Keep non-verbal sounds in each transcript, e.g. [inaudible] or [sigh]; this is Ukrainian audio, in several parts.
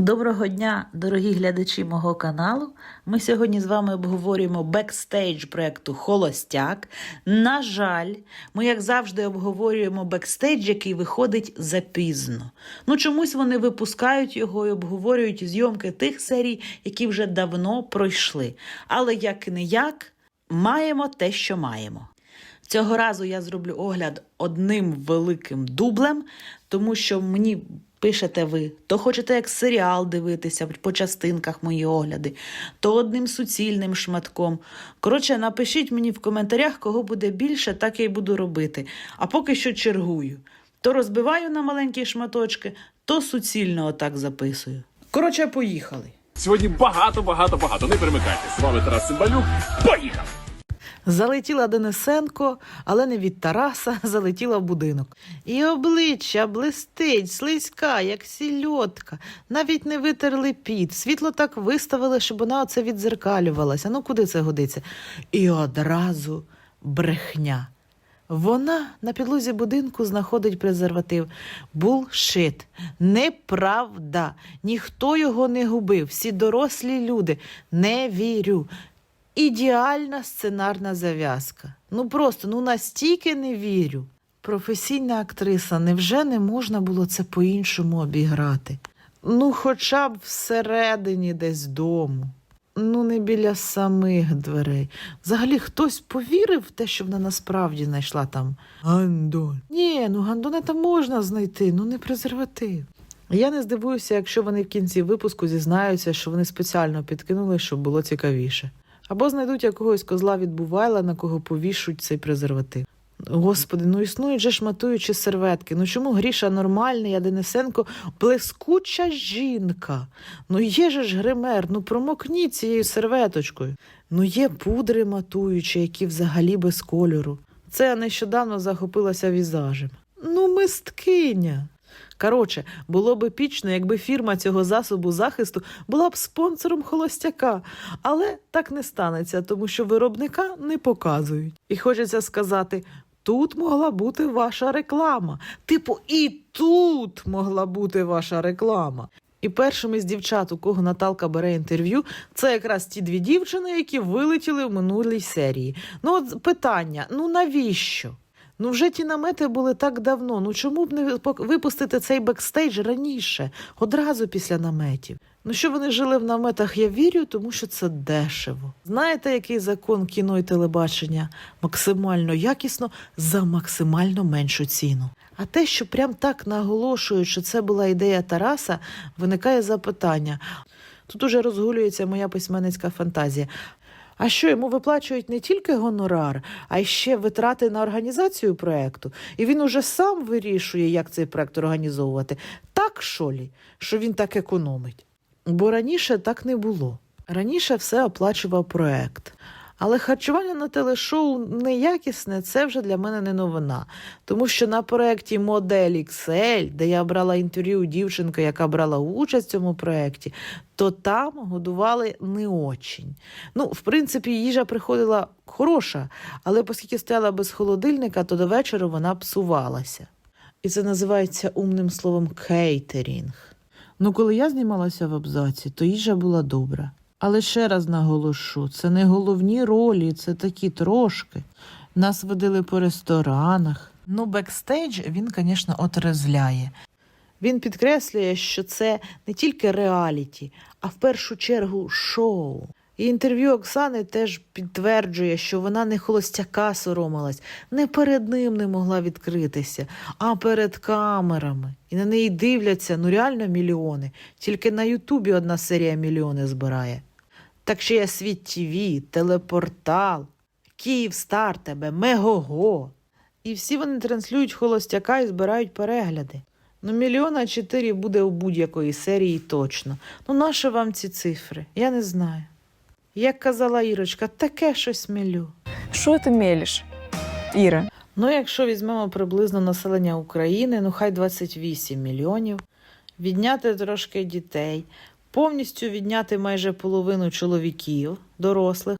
Доброго дня, дорогі глядачі мого каналу. Ми сьогодні з вами обговорюємо бекстейдж проєкту Холостяк. На жаль, ми, як завжди, обговорюємо бекстейдж, який виходить запізно. Ну, чомусь вони випускають його і обговорюють зйомки тих серій, які вже давно пройшли. Але як і не як, маємо те, що маємо. Цього разу я зроблю огляд одним великим дублем, тому що мені пишете ви, то хочете як серіал дивитися по частинках мої огляди, то одним суцільним шматком. Коротше, напишіть мені в коментарях, кого буде більше, так я й буду робити. А поки що чергую. То розбиваю на маленькі шматочки, то суцільно отак записую. Коротше, поїхали. Сьогодні багато, багато, багато. Не перемикайтесь. З вами Тарас Цимбалюк. Поїхав! Залетіла Денисенко, але не від Тараса, [laughs] залетіла в будинок. І обличчя блистить, слизька, як сільотка. Навіть не витерли піт. Світло так виставили, щоб вона оце відзеркалювалася. Ну куди це годиться? І одразу брехня. Вона на підлозі будинку знаходить презерватив. Булшит. Неправда. Ніхто його не губив. Всі дорослі люди. Не вірю. Ідеальна сценарна зав'язка. Ну просто ну настільки не вірю. Професійна актриса, невже не можна було це по-іншому обіграти? Ну, хоча б всередині десь дому. Ну, не біля самих дверей. Взагалі хтось повірив в те, що вона насправді знайшла там Гандон. Ні, ну Гандона там можна знайти, ну не презерватив. Я не здивуюся, якщо вони в кінці випуску зізнаються, що вони спеціально підкинули, щоб було цікавіше. Або знайдуть якогось козла від Бувайла, на кого повішуть цей презерватив. Господи, ну існують же шматуючі серветки. Ну чому Гріша нормальний, а Денисенко блискуча жінка? Ну є же ж гример, ну промокніть цією серветочкою. Ну є пудри матуючі, які взагалі без кольору. Це нещодавно захопилася візажем. Ну, мисткиня. Коротше, було б епічно, якби фірма цього засобу захисту була б спонсором холостяка, але так не станеться, тому що виробника не показують. І хочеться сказати. Тут могла бути ваша реклама. Типу, і тут могла бути ваша реклама. І першим із дівчат, у кого Наталка бере інтерв'ю, це якраз ті дві дівчини, які вилетіли в минулій серії. Ну, от питання: ну навіщо? Ну, вже ті намети були так давно. Ну чому б не випу- випустити цей бекстейдж раніше, одразу після наметів? Ну, що вони жили в наметах, я вірю, тому що це дешево. Знаєте, який закон кіно і телебачення? Максимально якісно за максимально меншу ціну. А те, що прям так наголошують, що це була ідея Тараса, виникає запитання. Тут уже розгулюється моя письменницька фантазія. А що йому виплачують не тільки гонорар, а й ще витрати на організацію проекту, і він уже сам вирішує, як цей проект організовувати. Так, шолі, що він так економить. Бо раніше так не було. Раніше все оплачував проект. Але харчування на телешоу неякісне це вже для мене не новина. Тому що на проєкті Модель XL, де я брала інтерв'ю дівчинки, яка брала участь в цьому проєкті, то там годували не очень. Ну, в принципі, їжа приходила хороша, але оскільки стояла без холодильника, то до вечора вона псувалася. І це називається умним словом кейтерінг. Ну, коли я знімалася в абзаці, то їжа була добра. Але ще раз наголошу, це не головні ролі, це такі трошки. Нас водили по ресторанах. Ну, бекстейдж він, звісно, отрезвляє. Він підкреслює, що це не тільки реаліті, а в першу чергу шоу. І інтерв'ю Оксани теж підтверджує, що вона не холостяка соромилась, не перед ним не могла відкритися, а перед камерами. І на неї дивляться ну реально мільйони. Тільки на Ютубі одна серія мільйони збирає. Так ще є світ ТВ, телепортал, Київстар тебе, Мегого. І всі вони транслюють холостяка і збирають перегляди. Ну, мільйона чотири буде у будь-якої серії точно. Ну, нащо вам ці цифри? Я не знаю. Як казала Ірочка, таке щось мілю. Що ти мелиш, Іра? Ну, якщо візьмемо приблизно населення України, ну хай 28 мільйонів, відняти трошки дітей, повністю відняти майже половину чоловіків, дорослих,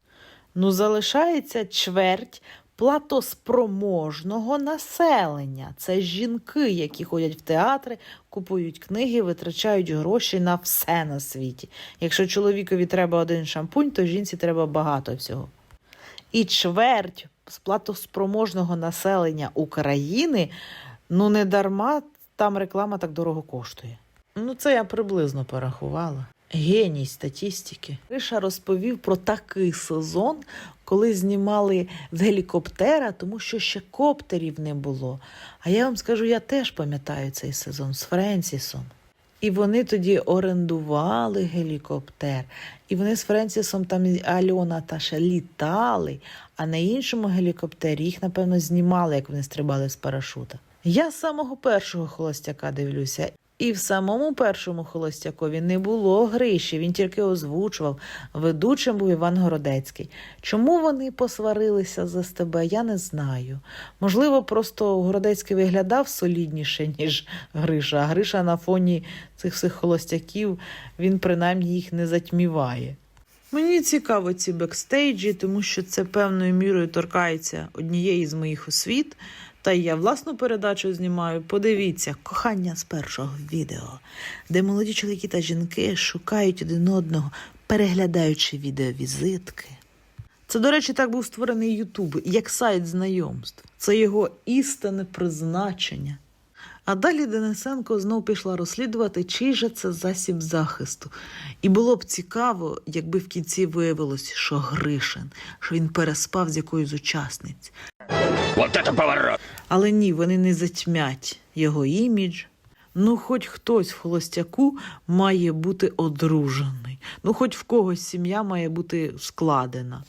ну залишається чверть платоспроможного населення. Це жінки, які ходять в театри, купують книги, витрачають гроші на все на світі. Якщо чоловікові треба один шампунь, то жінці треба багато всього. І чверть платоспроможного населення України, ну не дарма там реклама так дорого коштує. Ну, це я приблизно порахувала. Геній статістики. Криша розповів про такий сезон, коли знімали з гелікоптера, тому що ще коптерів не було. А я вам скажу, я теж пам'ятаю цей сезон з Френсісом. І вони тоді орендували гелікоптер. І вони з Френсісом там Альона та ще літали, а на іншому гелікоптері їх, напевно, знімали, як вони стрибали з парашута. Я з самого першого холостяка дивлюся. І в самому першому холостякові не було Гриші, він тільки озвучував. Ведучим був Іван Городецький. Чому вони посварилися за тебе? я не знаю. Можливо, просто Городецький виглядав солідніше, ніж Гриша, а Гриша на фоні цих всіх холостяків він принаймні їх не затьміває. Мені цікаво ці бекстейджі, тому що це певною мірою торкається однієї з моїх освіт. Та й я власну передачу знімаю. Подивіться, кохання з першого відео, де молоді чоловіки та жінки шукають один одного, переглядаючи відеовізитки. Це, до речі, так був створений Ютуб, як сайт знайомств. Це його істинне призначення. А далі Денисенко знов пішла розслідувати, чий же це засіб захисту. І було б цікаво, якби в кінці виявилось, що Гришин, що він переспав з якоюсь з учасниць. Вот это поворот! Але ні, вони не затьмять його імідж. Ну, хоч хтось в холостяку має бути одружений. Ну, хоч в когось сім'я має бути складена.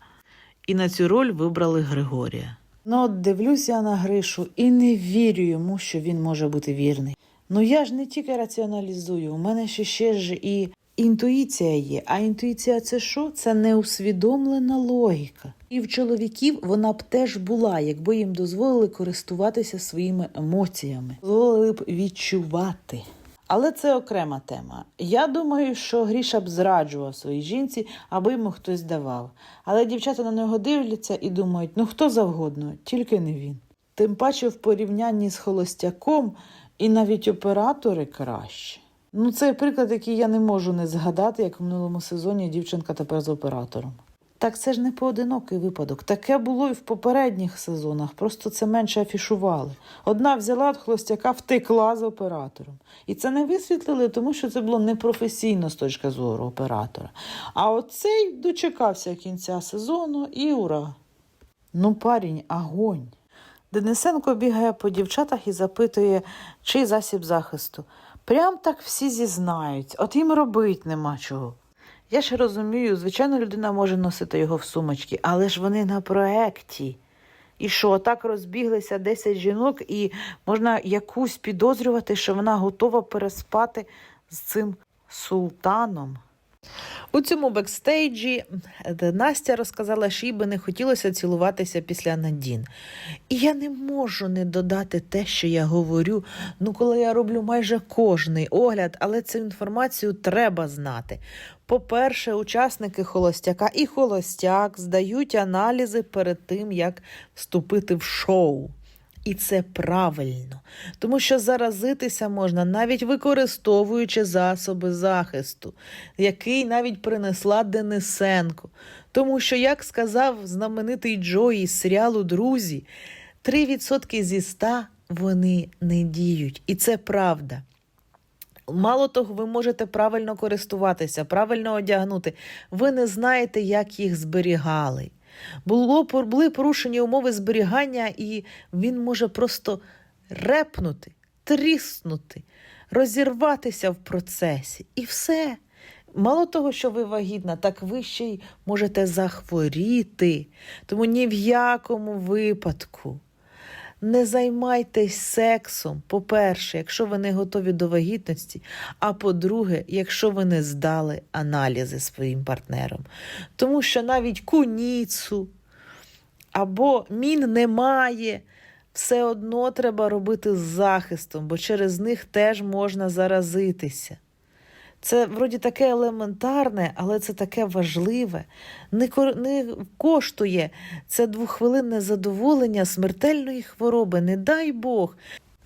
І на цю роль вибрали Григорія. Ну, от дивлюсь я на Гришу і не вірю йому, що він може бути вірний. Ну я ж не тільки раціоналізую, у мене ще ще ж і інтуїція є. А інтуїція це що? Це неусвідомлена логіка. І в чоловіків вона б теж була, якби їм дозволили користуватися своїми емоціями, дозволили б відчувати. Але це окрема тема. Я думаю, що Гріша б зраджував своїй жінці, аби йому хтось давав. Але дівчата на нього дивляться і думають, ну хто завгодно, тільки не він. Тим паче в порівнянні з холостяком і навіть оператори краще. Ну, це приклад, який я не можу не згадати, як в минулому сезоні дівчинка тепер з оператором. Так це ж не поодинокий випадок. Таке було і в попередніх сезонах, просто це менше афішували. Одна взяла від холостяка, втекла з оператором. І це не висвітлили, тому що це було непрофесійно з точки зору оператора. А оцей дочекався кінця сезону і ура. Ну, парень, огонь. Денисенко бігає по дівчатах і запитує, чий засіб захисту. Прям так всі зізнають, от їм робить нема чого. Я ж розумію, звичайно, людина може носити його в сумочці, але ж вони на проекті. І що, так розбіглися 10 жінок, і можна якусь підозрювати, що вона готова переспати з цим султаном. У цьому бекстейджі Настя розказала, що їй би не хотілося цілуватися після Надін. І я не можу не додати те, що я говорю, ну коли я роблю майже кожний огляд, але цю інформацію треба знати. По-перше, учасники холостяка і холостяк здають аналізи перед тим, як вступити в шоу. І це правильно, тому що заразитися можна навіть використовуючи засоби захисту, який навіть принесла Денисенко. Тому що, як сказав знаменитий Джої з серіалу Друзі, 3% зі 100 вони не діють. І це правда. Мало того, ви можете правильно користуватися, правильно одягнути. Ви не знаєте, як їх зберігали. Було, були порушені умови зберігання, і він може просто репнути, тріснути, розірватися в процесі. І все. Мало того, що ви вагітна, так ви ще й можете захворіти. Тому ні в якому випадку. Не займайтесь сексом, по-перше, якщо ви не готові до вагітності, а по-друге, якщо ви не здали аналізи своїм партнером. Тому що навіть куніцу або мін немає, все одно треба робити з захистом, бо через них теж можна заразитися. Це вроді таке елементарне, але це таке важливе. Не, не коштує це двохвилинне задоволення смертельної хвороби, не дай Бог.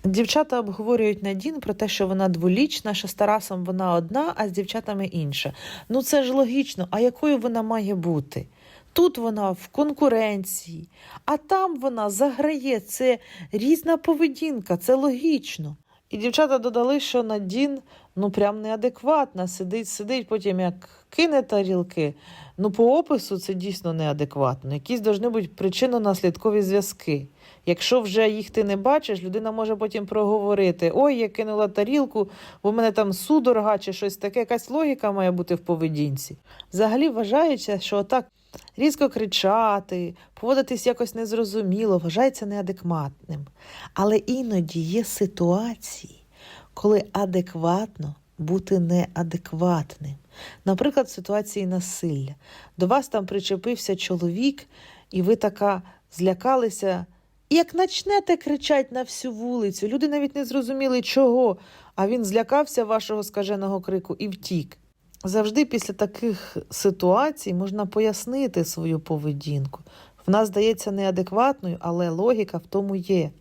Дівчата обговорюють Надін про те, що вона дволічна, що з Тарасом вона одна, а з дівчатами інша. Ну це ж логічно, а якою вона має бути? Тут вона в конкуренції, а там вона заграє. Це різна поведінка, це логічно. І дівчата додали, що Надін ну прям неадекватна. Сидить, сидить, потім як кине тарілки. Ну, по опису це дійсно неадекватно. Якісь повинні бути причинно-наслідкові зв'язки. Якщо вже їх ти не бачиш, людина може потім проговорити: ой, я кинула тарілку, бо в мене там судорога чи щось таке, якась логіка має бути в поведінці. Взагалі вважається, що отак різко кричати, поводитись якось незрозуміло, вважається неадекватним. Але іноді є ситуації, коли адекватно бути неадекватним. Наприклад, в ситуації насилля. До вас там причепився чоловік, і ви така злякалися. І як начнете кричать на всю вулицю, люди навіть не зрозуміли чого, а він злякався вашого скаженого крику і втік. Завжди після таких ситуацій можна пояснити свою поведінку. Вона здається неадекватною, але логіка в тому є.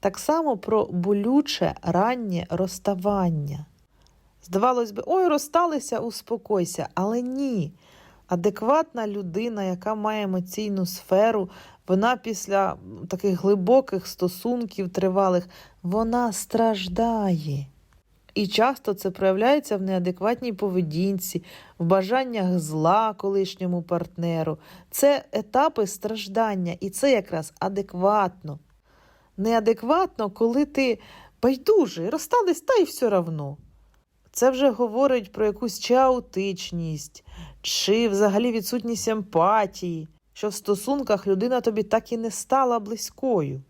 Так само про болюче раннє розставання. Здавалось би, ой, розсталися, успокойся, але ні. Адекватна людина, яка має емоційну сферу, вона після таких глибоких стосунків тривалих, вона страждає. І часто це проявляється в неадекватній поведінці, в бажаннях зла колишньому партнеру. Це етапи страждання, і це якраз адекватно. Неадекватно, коли ти байдужий, розстались та й все равно. Це вже говорить про якусь чи аутичність, чи взагалі відсутність емпатії, що в стосунках людина тобі так і не стала близькою.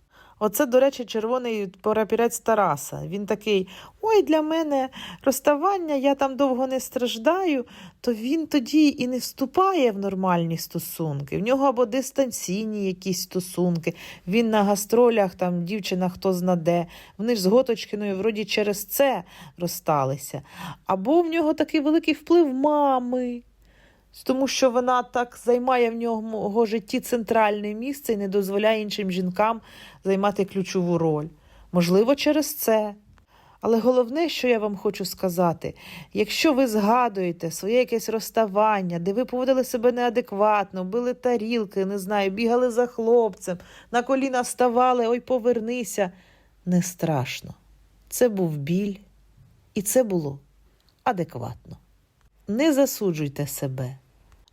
Оце, до речі, червоний порапірець Тараса. Він такий: ой, для мене розставання, я там довго не страждаю, то він тоді і не вступає в нормальні стосунки. В нього або дистанційні якісь стосунки. Він на гастролях, там дівчина хто знаде. Вони ж з Готочкиною вроді через це розсталися. Або в нього такий великий вплив мами. Тому що вона так займає в нього житті центральне місце і не дозволяє іншим жінкам займати ключову роль. Можливо, через це. Але головне, що я вам хочу сказати, якщо ви згадуєте своє якесь розставання, де ви поводили себе неадекватно, били тарілки, не знаю, бігали за хлопцем, на коліна вставали, ой, повернися, не страшно. Це був біль, і це було адекватно. Не засуджуйте себе.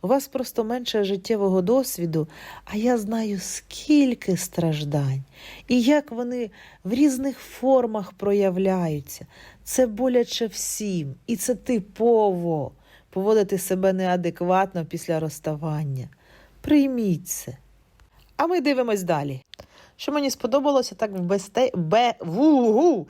У вас просто менше життєвого досвіду, а я знаю, скільки страждань і як вони в різних формах проявляються. Це боляче всім, і це типово поводити себе неадекватно після розставання. Прийміть це. А ми дивимось далі. Що мені сподобалося так в бесте... Бе... Ву-гу!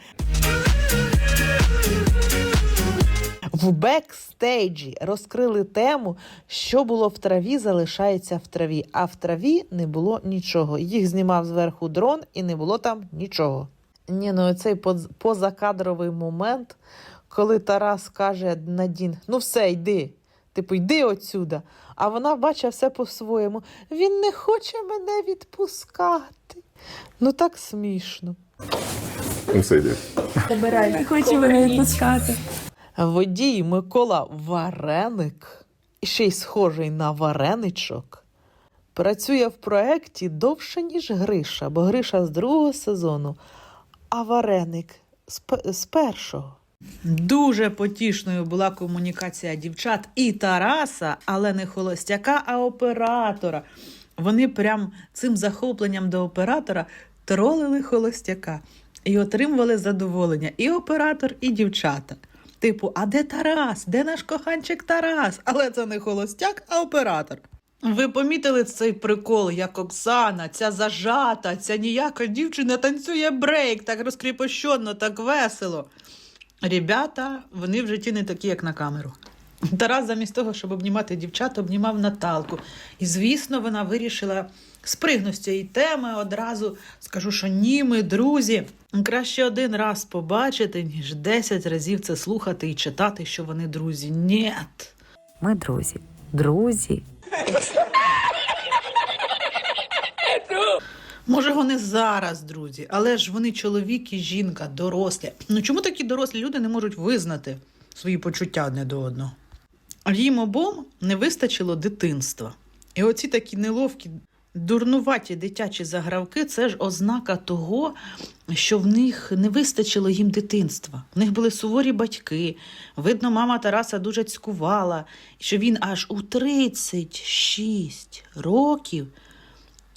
В бекстейджі розкрили тему, що було в траві, залишається в траві. А в траві не було нічого. Їх знімав зверху дрон і не було там нічого. Ні, ну цей позакадровий момент, коли Тарас каже Надін: ну все, йди. Типу, йди отсюда. А вона бачить все по-своєму. Він не хоче мене відпускати. Ну так смішно. Ну, все йде. Не хочу мене відпускати. Водій Микола Вареник, ще й схожий на вареничок, працює в проєкті довше, ніж Гриша, бо Гриша з другого сезону, а вареник з, першого. Дуже потішною була комунікація дівчат і Тараса, але не холостяка, а оператора. Вони прям цим захопленням до оператора тролили холостяка і отримували задоволення і оператор, і дівчата. Типу, а де Тарас? Де наш коханчик Тарас? Але це не холостяк, а оператор. Ви помітили цей прикол, як Оксана, ця зажата, ця ніяка дівчина танцює брейк, так розкріпощенно, так весело. Ребята, вони в житті не такі, як на камеру. Тарас, замість того, щоб обнімати дівчат, обнімав Наталку. І, звісно, вона вирішила спригнути з цієї теми одразу. Скажу, що ні, ми друзі. Краще один раз побачити, ніж десять разів це слухати і читати, що вони друзі. Нєт. Ми друзі. Друзі. Може, вони зараз, друзі, але ж вони чоловік і жінка, дорослі. Ну чому такі дорослі люди не можуть визнати свої почуття одне до одного? А їм обом не вистачило дитинства. І оці такі неловкі, дурнуваті дитячі загравки це ж ознака того, що в них не вистачило їм дитинства. В них були суворі батьки. Видно, мама Тараса дуже цькувала, що він аж у 36 років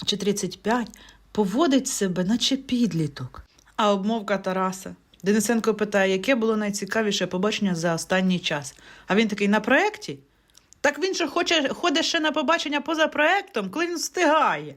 чи 35 поводить себе, наче підліток. А обмовка Тараса. Денисенко питає, яке було найцікавіше побачення за останній час. А він такий на проєкті? Так він же хоче, ходить ще на побачення поза проєктом, коли він встигає.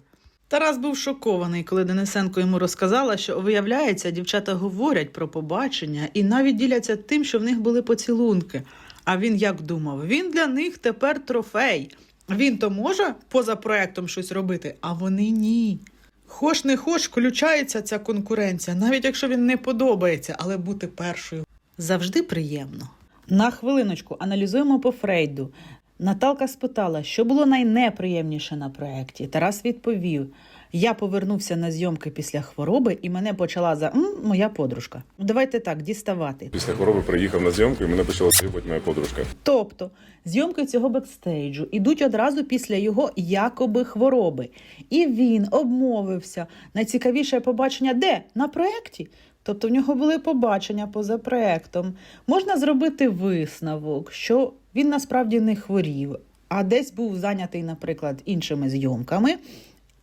Тарас був шокований, коли Денисенко йому розказала, що, виявляється, дівчата говорять про побачення і навіть діляться тим, що в них були поцілунки. А він як думав, він для них тепер трофей. Він то може поза проектом щось робити, а вони ні. Хоч не хоч, включається ця конкуренція, навіть якщо він не подобається, але бути першою завжди приємно. На хвилиночку аналізуємо по Фрейду. Наталка спитала, що було найнеприємніше на проєкті. Тарас відповів: я повернувся на зйомки після хвороби, і мене почала за м, моя подружка. Давайте так, діставати. Після хвороби приїхав на зйомку і мене почала з'їбати моя подружка. Тобто зйомки цього бекстейджу ідуть одразу після його якоби хвороби. І він обмовився. Найцікавіше побачення де? На проєкті. Тобто в нього були побачення поза проєктом. Можна зробити висновок, що він насправді не хворів, а десь був зайнятий, наприклад, іншими зйомками,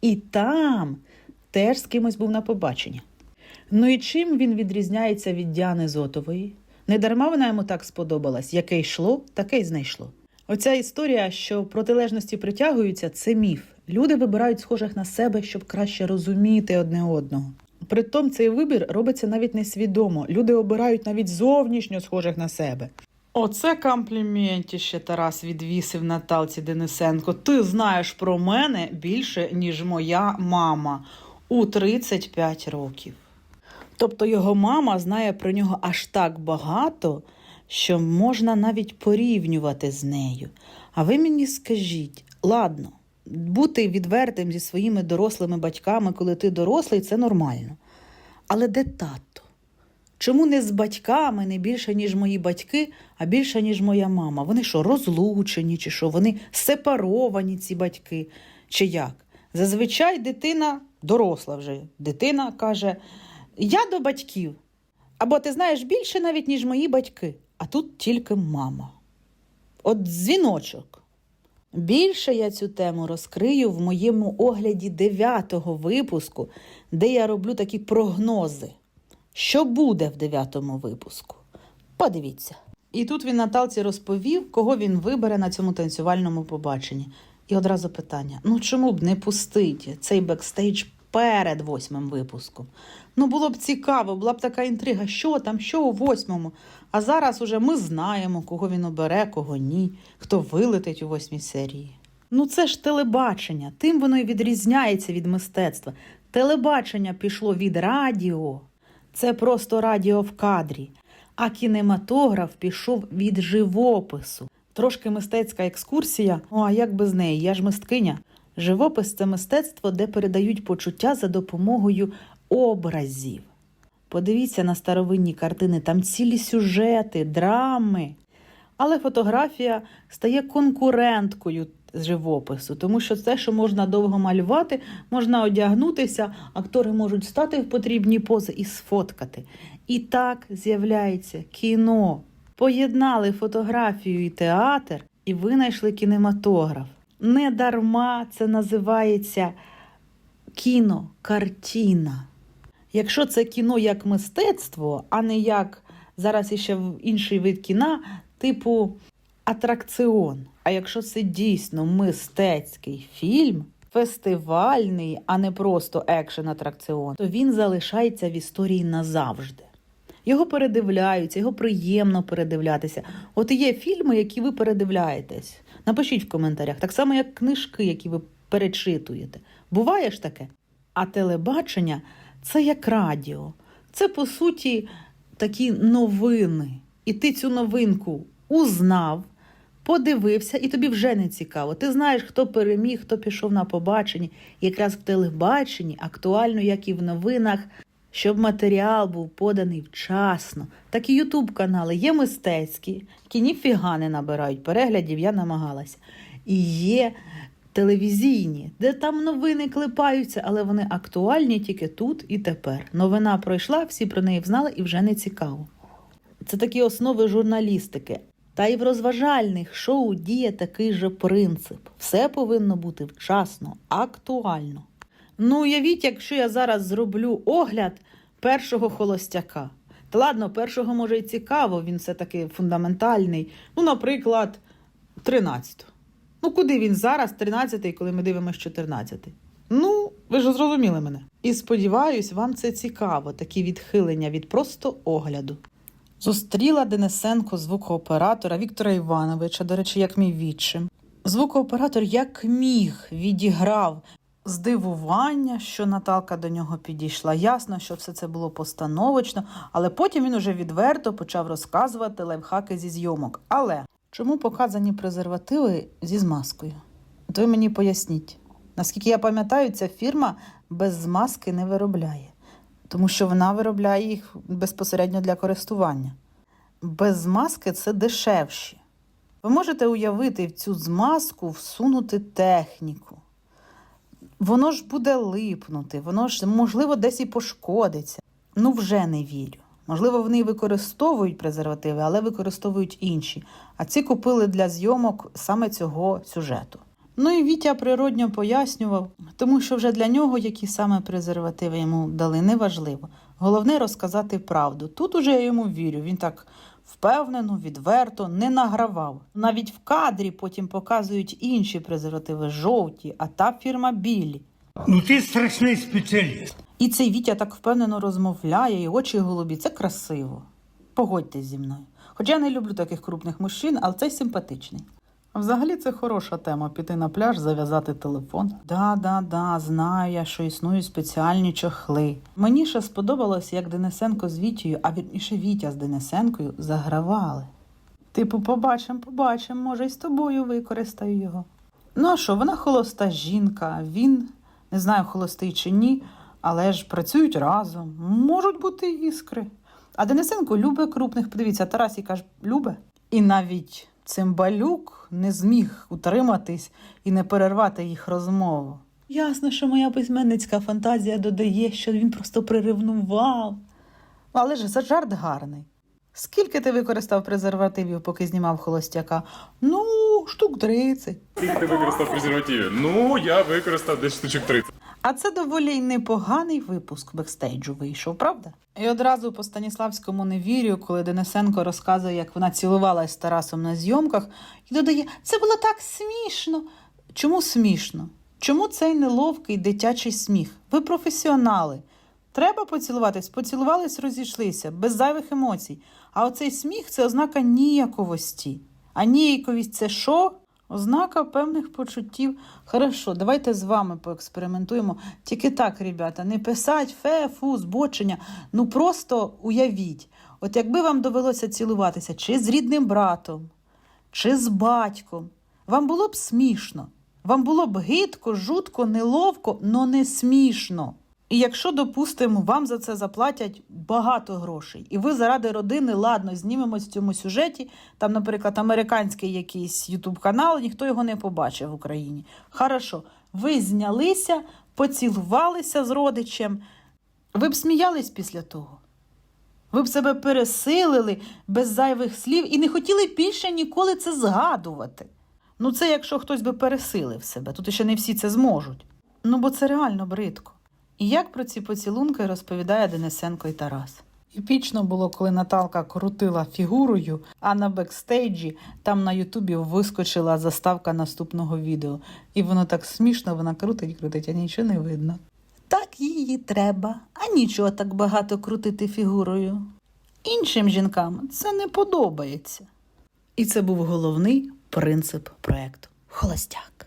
і там теж з кимось був на побаченні. Ну і чим він відрізняється від Діани Зотової? Недарма вона йому так сподобалась. Яке йшло, таке й знайшло. Оця історія, що протилежності притягуються, це міф. Люди вибирають схожих на себе, щоб краще розуміти одне одного. Притом цей вибір робиться навіть несвідомо. Люди обирають навіть зовнішньо схожих на себе. Оце компліментіще Тарас відвісив Наталці Денисенко. Ти знаєш про мене більше, ніж моя мама у 35 років. Тобто його мама знає про нього аж так багато, що можна навіть порівнювати з нею. А ви мені скажіть, ладно, бути відвертим зі своїми дорослими батьками, коли ти дорослий, це нормально. Але де тато? Чому не з батьками не більше, ніж мої батьки, а більше, ніж моя мама? Вони що, розлучені, чи що? Вони сепаровані, ці батьки, чи як? Зазвичай дитина, доросла вже, дитина каже: Я до батьків. Або ти знаєш більше навіть, ніж мої батьки, а тут тільки мама. От дзвіночок. Більше я цю тему розкрию в моєму огляді дев'ятого випуску, де я роблю такі прогнози. Що буде в дев'ятому випуску? Подивіться. І тут він Наталці розповів, кого він вибере на цьому танцювальному побаченні. І одразу питання: ну чому б не пустить цей бекстейдж перед восьмим випуском? Ну було б цікаво, була б така інтрига, що там, що у восьмому. А зараз уже ми знаємо, кого він обере, кого ні, хто вилетить у восьмій серії. Ну це ж телебачення, тим воно і відрізняється від мистецтва. Телебачення пішло від радіо, це просто радіо в кадрі, а кінематограф пішов від живопису. Трошки мистецька екскурсія. Ну а як без неї? Я ж мисткиня. Живопис це мистецтво, де передають почуття за допомогою образів. Подивіться на старовинні картини, там цілі сюжети, драми. Але фотографія стає конкуренткою живопису, тому що те, що можна довго малювати, можна одягнутися, актори можуть стати в потрібні пози і сфоткати. І так з'являється кіно. Поєднали фотографію і театр і винайшли кінематограф. Не дарма це називається кінокартіна. Якщо це кіно як мистецтво, а не як зараз іще інший вид кіна, типу атракціон. А якщо це дійсно мистецький фільм, фестивальний, а не просто екшен атракціон, то він залишається в історії назавжди. Його передивляються, його приємно передивлятися. От є фільми, які ви передивляєтесь. Напишіть в коментарях, так само, як книжки, які ви перечитуєте. Буває ж таке? А телебачення це як радіо. Це, по суті, такі новини. І ти цю новинку узнав, подивився, і тобі вже не цікаво. Ти знаєш, хто переміг, хто пішов на побачення. Якраз в телебаченні актуально, як і в новинах, щоб матеріал був поданий вчасно. Такі ютуб-канали є мистецькі, які ніфіга не набирають переглядів, я намагалася. І є телевізійні, де там новини клепаються, але вони актуальні тільки тут і тепер. Новина пройшла, всі про неї взнали і вже не цікаво. Це такі основи журналістики. Та й в розважальних шоу діє такий же принцип. Все повинно бути вчасно, актуально. Ну, уявіть, якщо я зараз зроблю огляд першого холостяка. Та ладно, першого може і цікаво, він все-таки фундаментальний. Ну, наприклад, 13. Ну, куди він зараз, 13-й, коли ми дивимося 14-й? Ну, ви ж зрозуміли мене. І сподіваюсь, вам це цікаво, такі відхилення від просто огляду. Зустріла Денисенко звукооператора Віктора Івановича, до речі, як мій відчим. Звукооператор як міг відіграв здивування, що Наталка до нього підійшла. Ясно, що все це було постановочно, але потім він уже відверто почав розказувати лайфхаки зі зйомок. Але чому показані презервативи зі змазкою? То ви мені поясніть. Наскільки я пам'ятаю, ця фірма без змазки не виробляє, тому що вона виробляє їх безпосередньо для користування. Без змазки це дешевші. Ви можете уявити в цю змазку всунути техніку. Воно ж буде липнути, воно ж, можливо, десь і пошкодиться. Ну, вже не вірю. Можливо, вони використовують презервативи, але використовують інші. А ці купили для зйомок саме цього сюжету. Ну і Вітя природньо пояснював, тому що вже для нього які саме презервативи йому дали, неважливо. Головне розказати правду. Тут уже я йому вірю. Він так впевнено, відверто, не награвав. Навіть в кадрі потім показують інші презервативи жовті, а та фірма білі. Ну ти страшний спеціаліст. І цей Вітя так впевнено розмовляє, і очі голубі. Це красиво. Погодьтесь зі мною. Хоча я не люблю таких крупних мужчин, але цей симпатичний. А Взагалі це хороша тема піти на пляж, зав'язати телефон. Да, да, да, знаю я, що існують спеціальні чохли. Мені ще сподобалось, як Денисенко з Вітєю, а вірніше Вітя з Денисенкою загравали. Типу, побачимо, побачимо, може, і з тобою використаю його. Ну а що, вона холоста жінка, він не знаю, холостий чи ні, але ж працюють разом, можуть бути іскри. А Денисенко любить крупних. Подивіться, Тарасій каже, любе. І навіть цимбалюк не зміг утриматись і не перервати їх розмову. Ясно, що моя письменницька фантазія додає, що він просто приревнував. Але ж це жарт гарний. Скільки ти використав презервативів, поки знімав холостяка? Ну, штук 30. Скільки ти використав презервативів? Ну, я використав десь штучок 30. А це доволі й непоганий випуск бекстейджу вийшов, правда? І одразу по Станіславському не вірю, коли Денисенко розказує, як вона цілувалась з Тарасом на зйомках, і додає: це було так смішно. Чому смішно? Чому цей неловкий дитячий сміх? Ви професіонали. Треба поцілуватись, поцілувались, розійшлися, без зайвих емоцій. А оцей сміх це ознака ніяковості. А ніяковість це що? Ознака певних почуттів. Хорошо, давайте з вами поекспериментуємо. Тільки так, ребята, не писать фе, фу, збочення. Ну просто уявіть, от якби вам довелося цілуватися чи з рідним братом, чи з батьком, вам було б смішно. Вам було б гидко, жутко, неловко, но не смішно. І якщо, допустимо, вам за це заплатять багато грошей, і ви заради родини, ладно, знімемось в цьому сюжеті, там, наприклад, американський якийсь ютуб канал, ніхто його не побачив в Україні. Хорошо, ви знялися, поцілувалися з родичем. Ви б сміялись після того. Ви б себе пересилили без зайвих слів і не хотіли більше ніколи це згадувати. Ну, це якщо хтось би пересилив себе, тут ще не всі це зможуть. Ну, бо це реально бридко. І як про ці поцілунки розповідає Денисенко і Тарас. Епічно було, коли Наталка крутила фігурою, а на бекстейджі там на Ютубі вискочила заставка наступного відео. І воно так смішно, вона крутить, крутить, а нічого не видно. Так її треба, а нічого так багато крутити фігурою. Іншим жінкам це не подобається. І це був головний принцип проекту Холостяк.